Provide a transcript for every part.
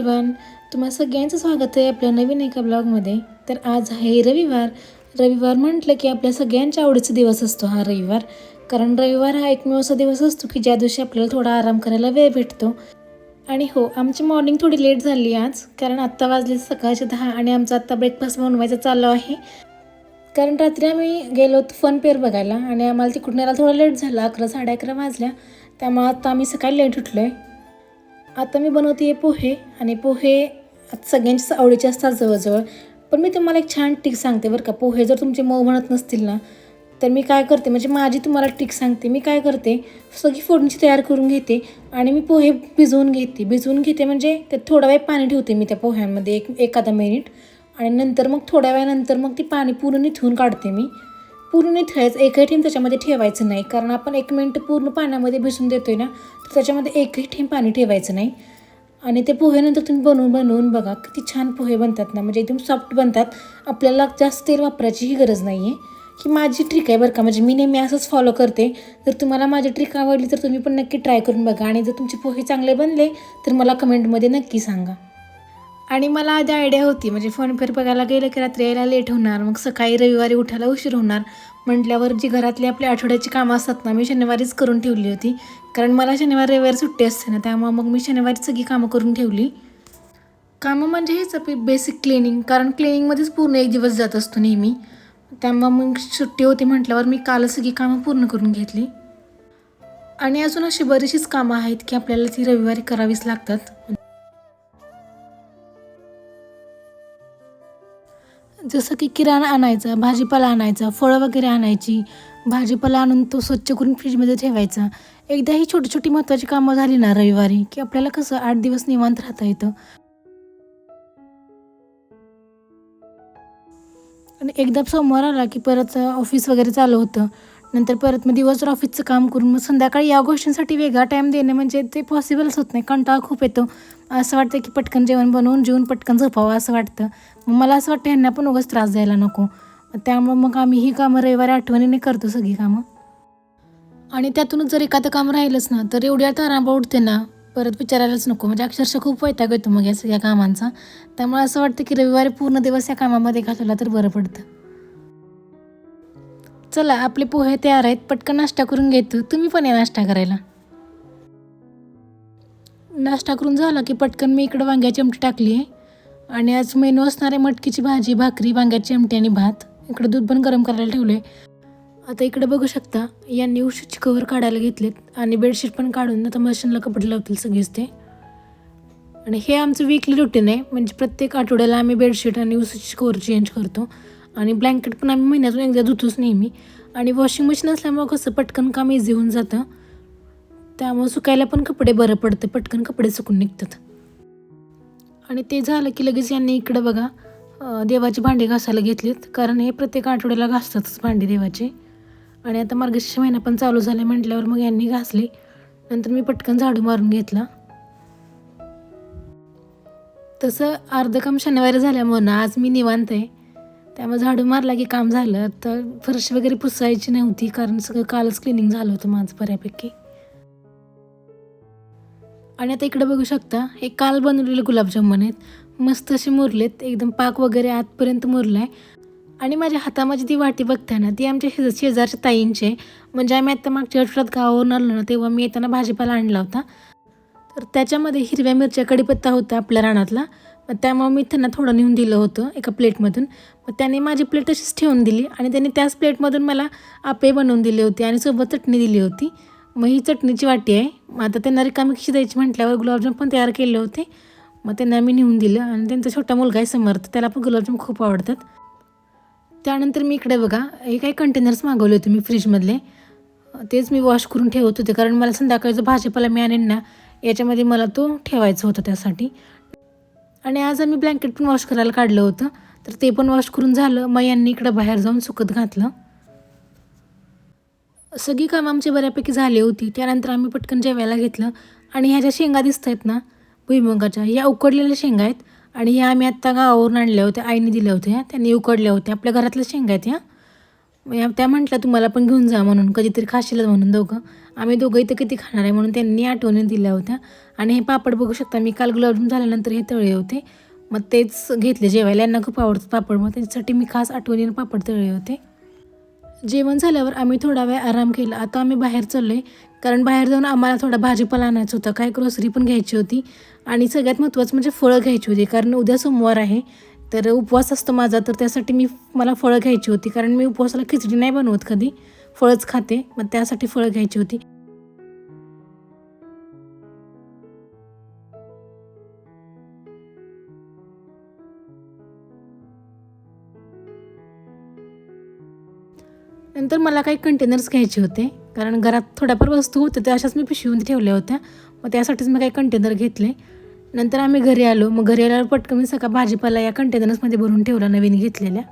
Everyone तुम्हा सगळ्यांचं स्वागत आहे आपल्या नवीन एका ब्लॉगमध्ये. तर आज आहे रविवार. रविवार म्हटलं की आपल्या सगळ्यांच्या आवडीचा दिवस असतो हा रविवार. कारण रविवार हा एकमेव असा दिवस असतो की ज्या दिवशी आपल्याला थोडा आराम करायला वेळ भेटतो. आणि हो आमची मॉर्निंग थोडी लेट झाली आज कारण आत्ता वाजले सकाळचे दहा आणि आमचा आत्ता ब्रेकफास्ट बनवायचा चालू आहे. कारण रात्री आम्ही गेलो होतो फन पेअर बघायला आणि आम्हाला तिकडून यायला थोडा लेट झाला अकरा साडे अकरा वाजल्या. त्यामुळे आता आम्ही सकाळी लेट उठलो आहे आता मी बनवते आहे पोहे आणि पोहे आता सगळ्यांच्याच आवडीचे असतात जवळजवळ. पण मी तुम्हाला एक छान टिक सांगते बरं का. पोहे जर तुमचे मऊ म्हणत नसतील ना तर मी काय करते म्हणजे माझी तुम्हाला टिक सांगते. मी काय करते सगळी फोडणीची तयार करून घेते आणि मी पोहे भिजवून घेते. भिजवून घेते म्हणजे त्यात थोडा वेळ पाणी ठेवते मी त्या पोह्यांमध्ये एक एखादा मिनिट. आणि नंतर मग थोड्या वेळानंतर मग ती पाणी पूर्ण निथून काढते मी. पूर्ण ठेवायचं. एकही ठेम त्याच्यामध्ये ठेवायचं नाही. कारण आपण एक मिनटं पूर्ण पाण्यामध्ये भिजून देतोय ना तर त्याच्यामध्ये एकही ठेम पाणी ठेवायचं नाही. आणि ते पोहेनंतर तुम्ही बनवून बनवून बघा किती छान पोहे बनतात ना. म्हणजे एकदम सॉफ्ट बनतात. आपल्याला जास्त तेल वापरायचीही गरज नाही आहे की माझी ट्रिक आहे बरं का. म्हणजे मी नेहमी असंच फॉलो करते. जर तुम्हाला माझी ट्रिक आवडली तर तुम्ही पण नक्की ट्राय करून बघा. आणि जर तुमचे पोहे चांगले बनले तर मला कमेंटमध्ये नक्की सांगा. आणि मला आधी आयडिया होती म्हणजे फोनफेअर बघायला गेलं की रात्री यायला लेट होणार मग सकाळी रविवारी उठायला उशीर होणार. म्हटल्यावर जी घरातली आपली आठवड्याची कामं असतात ना मी शनिवारीच करून ठेवली होती. कारण मला शनिवार रविवारी सुट्टी असते ना त्यामुळे मग मी शनिवारी सगळी कामं करून ठेवली. कामं म्हणजे हेच आपली बेसिक क्लिनिंग कारण क्लिनिंगमध्येच पूर्ण एक दिवस जात असतो नेहमी. त्यामुळे मग सुट्टी होती म्हटल्यावर मी काल सगळी कामं पूर्ण करून घेतली. आणि अजून अशी बरीचशीच कामं आहेत की आपल्याला ती रविवारी करावीच लागतात. जसं की किराणा आणायचा भाजीपाला आणायचा फळं वगैरे आणायची भाजीपाला आणून तो स्वच्छ करून फ्रीजमध्ये ठेवायचा. एकदा ही छोटी छोटी महत्त्वाची कामं झाली ना रविवारी की आपल्याला कसं आठ दिवस निवांत राहता येतं. आणि एकदा सोमवार आला की परत ऑफिस वगैरे चालू होतं. नंतर परत मग दिवसभर ऑफिसचं काम करून मग संध्याकाळी या गोष्टींसाठी वेगळा टाईम देणं म्हणजे ते पॉसिबलच होत नाही. कंटाळा खूप येतो. असं वाटतं की पटकन जेवण बनवून जेवून पटकन झोपावं असं वाटतं. मग मला असं वाटतं ह्यांना पण उगाच त्रास द्यायला नको. त्यामुळं मग आम्ही ही कामं रविवारी आठवणीने करतो सगळी कामं. आणि त्यातूनच जर एखादं काम राहिलंच ना तर एवढ्या तारांबा उठते ना परत विचारायलाच नको. म्हणजे अक्षरशः खूप वैताग येतो मग या सगळ्या कामांचा. त्यामुळे असं वाटतं की रविवारी पूर्ण दिवस या कामामध्ये घालवला तर बरं पडतं. चला आपले पोहे तयार आहेत. पटकन नाश्ता करून घेतो. तुम्ही पण या नाश्ता करायला. नाश्ता करून झाला की पटकन मी इकडं वांग्याची आमटी टाकली आहे. आणि आज मेनू असणारे मटकीची भाजी भाकरी वांग्याची आमटी आणि भात. इकडं दूध पण गरम करायला ठेवलं आहे आता इकडे बघू शकता यांनी उशीची कवर काढायला घेतलेत आणि बेडशीट पण काढून आता मशीनला कपडे लावतील सगळेच ते. आणि हे आमचं वीकली रुटीन आहे. म्हणजे प्रत्येक आठवड्याला आम्ही बेडशीट आणि उशीची कवर चेंज करतो. आणि ब्लँकेट पण आम्ही महिन्यातून एकदा धुतोच नेहमी. आणि वॉशिंग मशीन असल्यामुळं कसं पटकन काम इझी होऊन जातं. त्यामुळं सुकायला पण कपडे बरं पडतं पटकन कपडे सुकून निघतात. आणि ते झालं की लगेच यांनी इकडं बघा देवाचे देवाची भांडी घासायला घेतलीत. कारण हे प्रत्येक आठवड्याला घासतातच भांडी देवाचे. आणि आता मार्गशीर्ष महिना पण चालू झाले म्हटल्यावर मग यांनी घासली. नंतर मी पटकन झाडू मारून घेतला. तसं अर्धं काम शनिवारी झाल्यामुळं ना आज मी निवांत आहे. त्यामुळे झाडू मारला की काम झालं तर फरशी वगैरे पुसायची नव्हती कारण सगळं कालच क्लिनिंग झालं होतं माझं बऱ्यापैकी. आणि आता इकडे बघू शकता हे काल बनवलेले गुलाबजामुन आहेत. मस्त असे मुरलेत एकदम पाक वगैरे आतपर्यंत मुरला आहे आणि माझ्या हातामध्ये ती वाटी बघताय ना ती आमच्या शेज शेजारच्या ताईंची आहे. म्हणजे आम्ही आता मागच्या आठवड्यात गावावरून आलो ना तेव्हा मी येताना भाजीपाला आणला होता. तर त्याच्यामध्ये हिरव्या मिरच्या कडीपत्ता होता आपल्या रानातला. त्यामुळं मी त्यांना थोडं नेऊन दिलं होतं एका प्लेटमधून. मग त्याने माझी प्लेट तशीच ठेवून दिली आणि त्यांनी त्याच प्लेटमधून मला आपे बनवून दिले होते आणि सोबत चटणी दिली होती. मग ही चटणीची वाटी आहे. मग आता त्यांना रिकामी कशी द्यायची म्हटल्यावर गुलाबजाम पण तयार केले होते. मग त्यांना मी नेऊन दिलं आणि त्यांचा छोटा मुलगा आहे समर्थ त्याला पण गुलाबजाम खूप आवडतात. त्यानंतर मी इकडे बघा हे काही कंटेनर्स मागवले होते मी फ्रीजमधले तेच मी वॉश करून ठेवत होते कारण मला संध्याकाळचं भाजीपाला मी आणेन ना याच्यामध्ये मला तो ठेवायचा होता त्यासाठी. आणि आज आम्ही ब्लँकेट पण वॉश करायला काढलं होतं. तर ते पण वॉश करून झालं. मग यांनी इकडं बाहेर जाऊन सुकत घातलं. सगळी कामं आमची बऱ्यापैकी झाली होती. त्यानंतर आम्ही पटकन जेवायला घेतलं. आणि ह्या ज्या शेंगा दिसत आहेत ना भुईमुगाच्या ह्या उकडलेल्या शेंगा आहेत. आणि ह्या आम्ही आत्ता गावावरून आणल्या होत्या आईने दिल्या होत्या. त्यांनी उकडल्या होत्या. आपल्या घरातल्या शेंगा आहेत ह्या. या- त्या म्हटल्या तुम्हाला पण घेऊन जा म्हणून कधीतरी खाशील म्हणून दोघं. आम्ही दोघं इथं किती खाणार आहे म्हणून त्यांनी आठवणी दिल्या होत्या. आणि हे पापड बघू शकता मी काल गुलाबजाम झाल्यानंतर हे तळले होते. मग तेच घेतले जेवायला. यांना खूप आवडतं पापड. मग त्याच्यासाठी मी खास आठवणीने पापड तळले होते. जेवण झाल्यावर आम्ही थोडा वेळ आराम केला. आता आम्ही बाहेर चाललो आहे कारण बाहेर जाऊन आम्हाला थोडा भाजीपाला आणायचा होता. काय ग्रोसरी पण घ्यायची होती. आणि सगळ्यात महत्त्वाचं म्हणजे फळं घ्यायची होती. कारण उद्या सोमवार आहे. तर उपवास असतो माझा तर त्यासाठी मी मला फळं घ्यायची होती. कारण मी उपवासाला खिचडी नाही बनवत कधी. फळंच खाते मग त्यासाठी फळं घ्यायची होती. नंतर मला काही कंटेनर्स घ्यायचे होते. कारण घरात थोड्याफार वस्तू होत्या त्या अशाच मी पिशवीमध्ये ठेवल्या होत्या. मग त्यासाठीच मी काही कंटेनर घेतले. नंतर आम्ही घरी आलो. मग घरी आल्यावर पटकन मी सकाळ भाजीपाला या कंटेनर्समध्ये भरून ठेवला नवीन घेतलेल्या.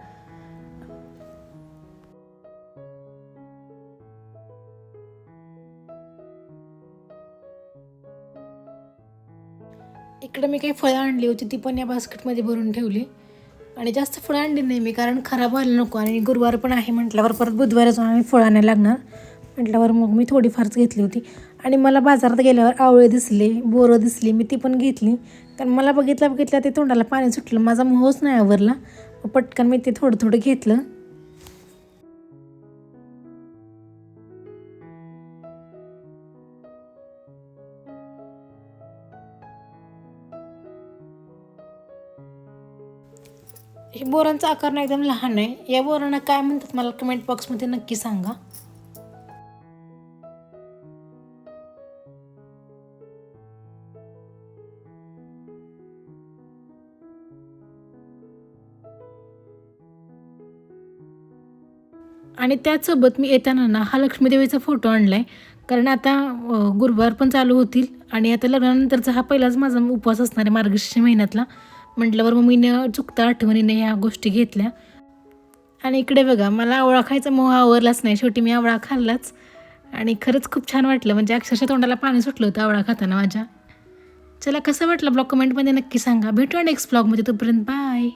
इकडं मी काही फळं आणली होती ती पण या बास्केटमध्ये भरून ठेवली. आणि जास्त फळं आणली नाही मी कारण खराब व्हायला नको आणि गुरुवार पण आहे म्हटल्यावर परत बुधवार जाऊन आम्ही फळं आणायला लागणार म्हटल्यावर मग मी थोडीफारच घेतली होती. आणि मला बाजारात गेल्यावर आवळे दिसले बोरं दिसली मी ती पण घेतली. कारण मला बघितल्या बघितल्या ते तोंडाला पाणी सुटलं. माझा मोहच नाही आवरला. पटकन मी ते थोडं थोडं घेतलं. हे बोरांचा आकार एकदम लहान आहे. या बोरांना काय म्हणतात मला कमेंट बॉक्समध्ये नक्की सांगा. आणि त्याचसोबत मी येताना ना हा लक्ष्मीदेवीचा फोटो आणला आहे कारण आता गुरुवार पण चालू होतील आणि आता लग्नानंतरचा हा पहिलाच माझा उपवास असणार आहे मार्गशीर्ष महिन्यातला. म्हटल्यावर मग मी न चुकता आठवणीने ह्या गोष्टी घेतल्या. आणि इकडे बघा मला आवळा खायचा मोह आवरलाच नाही. शेवटी मी आवळा खाल्लाच. आणि खरंच खूप छान वाटलं. म्हणजे अक्षरशः तोंडाला पाणी सुटलं होतं आवळा खाताना माझ्या. चला कसं वाटलं ब्लॉग? कमेंटमध्ये नक्की सांगा. भेटूया नेक्स्ट ब्लॉगमध्ये तोपर्यंत बाय